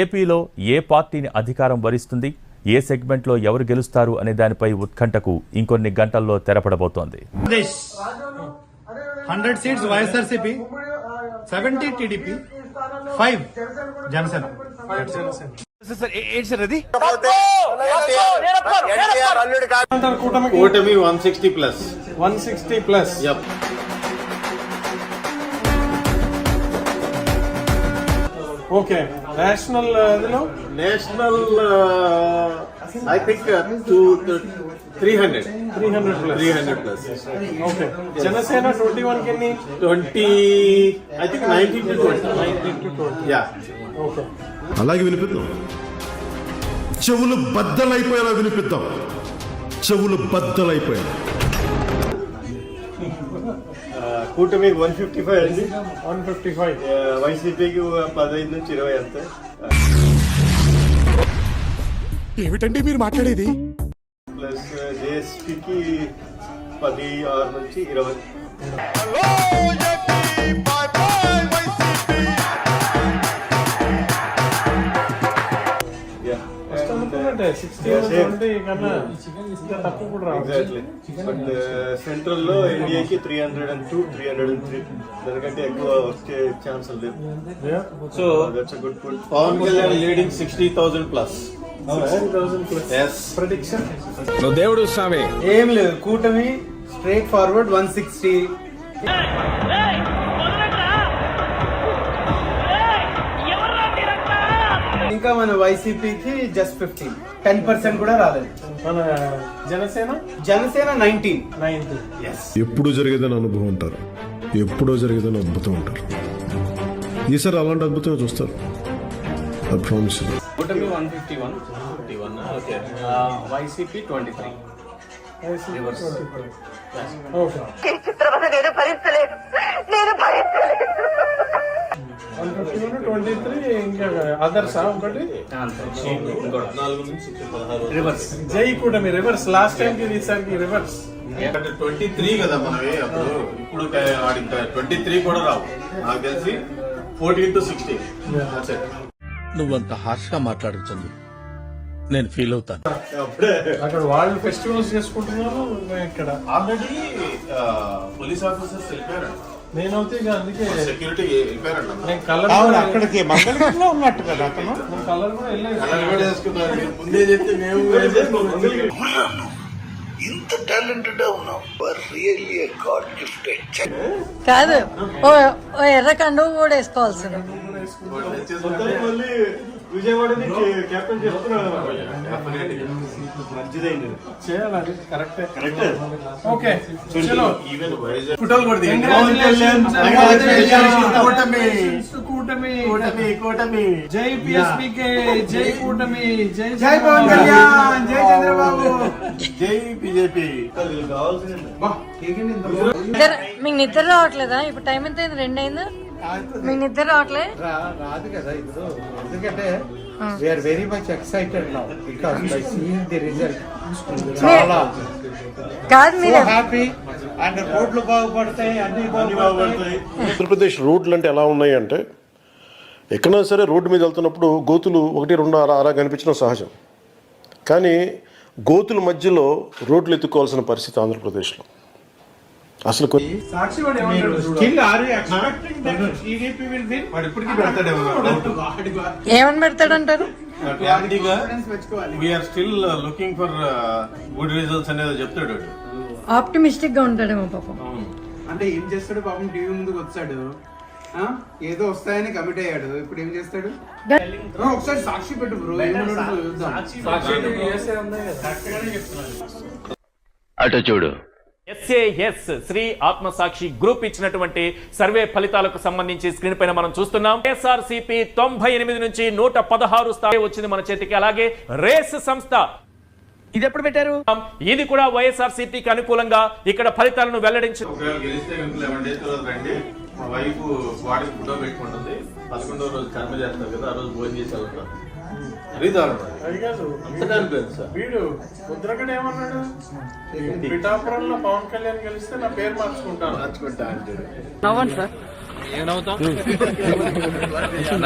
ఏపీలో ఏ పార్టీని అధికారం వరిస్తుంది ఏ సెగ్మెంట్లో ఎవరు గెలుస్తారు అనే దానిపై ఉత్కంఠకు ఇంకొన్ని గంటల్లో తెరపడబోతోంది. Hundred seats YSRCP seventy TDP five Janasena. కూటమి one sixty plus. One sixty plus. Okay. National national I think two three hundred three hundred plus three hundred plus okay Janasena twenty వన్కి ఎన్ని twenty I think nineteen to twenty nineteen to twenty yeah okay అలాగే వినిపిద్దాం. చెవులు బద్దలైపోయేలా వినిపిద్దాం. చెవులు బద్దలైపోయేలా. కూటమి వన్ ఫిఫ్టీ ఫైవ్ అండి. వన్ ఫిఫ్టీ ఫైవ్ వైసీపీకి పదహైదు నుంచి ఇరవై అంతే. ఏమిటండి మీరు మాట్లాడేది? ప్లస్ జేఎస్పీకి పది ఆరు నుంచి ఇరవై. సెంట్రల్లో ఎన్డీఏకి three hundred and two three hundred and three దానికంటే ఎక్కువ వచ్చే ఛాన్స్ లేవు. So that's good good Pawan Kalyan leading sixty thousand plus 60,000 plus. Yes Prediction? ఏం లేదు కూటమి స్ట్రైట్ ఫార్వర్డ్ వన్ సిక్స్టీ ఇంకా మన వైసీపీకి జస్ట్ ఫిఫ్టీన్ టెన్ పర్సెంట్ కూడా రాలేదు. మన జనసేన? Janasena nineteen ninth. ఎప్పుడూ జరిగేదని అనుభవం అంటారు ఎప్పుడో జరిగేదని అద్భుతం అంటారు ఈసారి అలాంటి అద్భుతం చూస్తారు. One fifty one fifty one okay. YCP twenty three చిత్రవద నేను భరించలేను నేను భరించలేను one fifty one twenty three ఇంకా అదర్స్ ఒకటి రివర్స్ జై కూటమి రివర్స్ లాస్ట్ టైం కి ఈసారికి రివర్స్ ట్వంటీ త్రీ కదా మనవి అప్పుడు ఇప్పుడు ట్వంటీ త్రీ కూడా రావు నాకు తెలిసి ఫోర్టీన్ టు సిక్స్టీన్ నువ్వంత హార్ష్గా మాట్లాడకు చందు. నేను ఫీల్ అవుతాను. అప్పుడే అక్కడ వాళ్ళు ఫెస్టివల్స్ చేసుకుంటున్నారు ఇక్కడ. ఆల్రెడీ పోలీస్ ఆఫీసర్స్ వెళ్ళిపోయారంట నేనైతే ఇక అందుకే సెక్యూరిటీ వెళ్ళిపోయారంట నేను కలర్ అవును అక్కడికి మంగళగిరిలో ఉన్నట్టు కదా అతను? నేను కలర్ కూడా వెళ్ళలేదు. ముందే మేము వేసేసుకున్నాం. కాదు ఓ ఓ ఎర్ర కండువ కూడా వేసుకోవాల్సింది. మళ్ళీ విజయవాడ నుంచి కెప్టెన్ చేస్తున్నారు మంచిదైంది చేయాలి అది కరెక్టే కరెక్ట్ ఓకే చలో ఈవెన్ వైజాగ్ ఫోటోలు కూడా Congratulations. కూటమి కూటమి కూటమి కూటమి జై జై కూటమి జై జై పవన్ కళ్యాణ్ జై చంద్రబాబు జై బీజేపీ మీకు నిద్ర రావట్లేదా ఇప్పుడు టైం ఎంత అయింది రెండు అయిందా మీకు నిద్ర రావట్లే? రా- రాదు కదా ఇప్పుడు. ఎందుకంటే we're very much excited now because by seeing the result చాలా. కాదు మీరు హ్యాపీ అండ్ రోడ్లు బాగుపడతాయి అన్ని బాగుపడతాయి. ఆంధ్రప్రదేశ్ రోడ్లు అంటే ఎలా ఉన్నాయి అంటే ఎక్కడైనా సరే రోడ్డు మీద వెళ్తున్నప్పుడు గోతులు ఒకటి రెండు అలా అలా కనిపించడం సహజం. కానీ గోతుల మధ్యలో రోడ్లు ఎత్తుకోవాల్సిన పరిస్థితి ఆంధ్రప్రదేశ్లో. అసలు డౌట్ ఏమని పెడతాడంటారు? Still looking for good results అనేది చెప్తాడు. ఆప్టిమిస్టిక్గా ఉంటాడేమో పాపం. అంటే ఏం చేస్తాడు పాపం? టీవీ ముందుకు వచ్చాడు. ఆ? ఏదో వస్తాయని కమిట్ అయ్యాడు. ఇప్పుడు ఏం చేస్తాడు? ఒకసారి సాక్షి పెట్టు బ్రో. అటు చూడు. ఎస్ఏఎస్ శ్రీ ఆత్మసాక్షి గ్రూప్ ఇచ్చినటువంటి సర్వే ఫలితాలకు సంబంధించి స్క్రీన్ పైన మనం చూస్తున్నాం. ఎస్ఆర్సిపి తొంభై ఎనిమిది నుంచి నూట పదహారు స్థాయి వచ్చింది మన చేతికి. అలాగే రేస్ సంస్థ. ఇది ఎప్పుడు పెట్టారు? ఇది కూడా వైఎస్ఆర్సీపీకి అనుకూలంగా ఇక్కడ ఫలితాలను పెట్టుకుంటుంది. పదకొండవ రోజు కర్మ చేస్తారు కదా ఆ రోజు భోజనం చేసి వెళ్తాం అది దారుణం అది కాదు. అంతగా అనిపించదు సార్ వీడు ముద్రగడ ఏమన్నాడు? పిఠాపురంలో పవన్ కళ్యాణ్ గెలిస్తే నా పేరు మార్చుకుంటాను. మార్చుకుంటా అంటాడు నవ్వండి సార్. ఏమవుతాం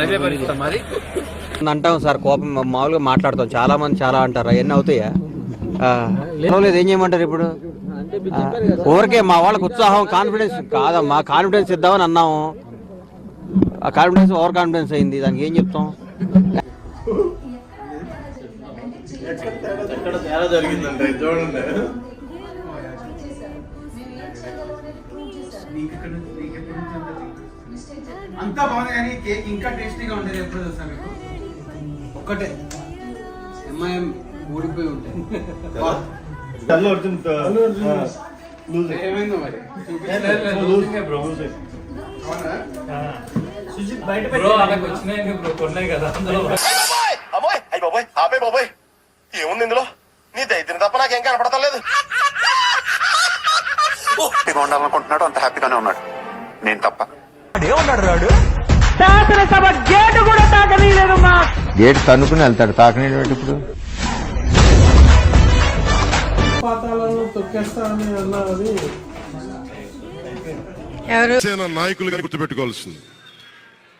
అదే పరిస్థితి మరి? అంటాం సార్ కోపం మామూలుగా మాట్లాడతాం. చాలా మంది చాలా అంటారు. అవన్నీ అవుతాయా? ఆ, లేదు ఏం చేయమంటారు ఇప్పుడు? ఊరికే మా వాళ్ళకి ఉత్సాహం కాన్ఫిడెన్స్ కాదమ్మా. కాన్ఫిడెన్స్ ఇద్దామని అన్నాము. ఆ కాన్ఫిడెన్స్ ఓవర్ కాన్ఫిడెన్స్ అయింది. దానికి ఏం చెప్తాం? తేడా జరిగిందంటే చూడండి. అంత అంతా బాగుంది కానీ కేక్ ఇంకా టేస్టీగా ఉండేది ఎప్పుడు తెలుసా మీకు? ఒక్కటే. ఎంఐఎం ఊడిపోయి ఉంటాయి ఏమైందో మరి? అవునా అమ్మాయి అయ్యి బాబాయ్ ఆపే బాబాయ్. ఏముంది ఇందులో? నీ దైత్యం తప్ప నాకేం కనపడతా లేదు హ్యాపీగా ఉండాలనుకుంటున్నాడు అంత హ్యాపీగానే ఉన్నాడు. నేను తప్ప. గేట్ తన్నుకుని వెళ్తాడు తాకనే ఇప్పుడు? పాతాళంలో తొక్కేస్తా అని అన్నది ఎవరు? జనసేన నాయకులుగా గుర్తుపెట్టుకోవాల్సింది.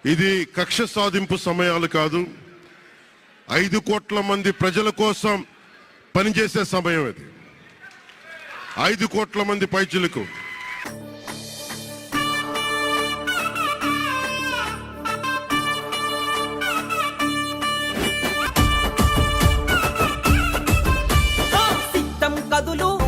ఇది కక్ష సాధింపు సమయాలు కాదు. ఐదు కోట్ల మంది ప్రజల కోసం పనిచేసే సమయం అది ఐదు కోట్ల మంది పైచులకు. కదులు.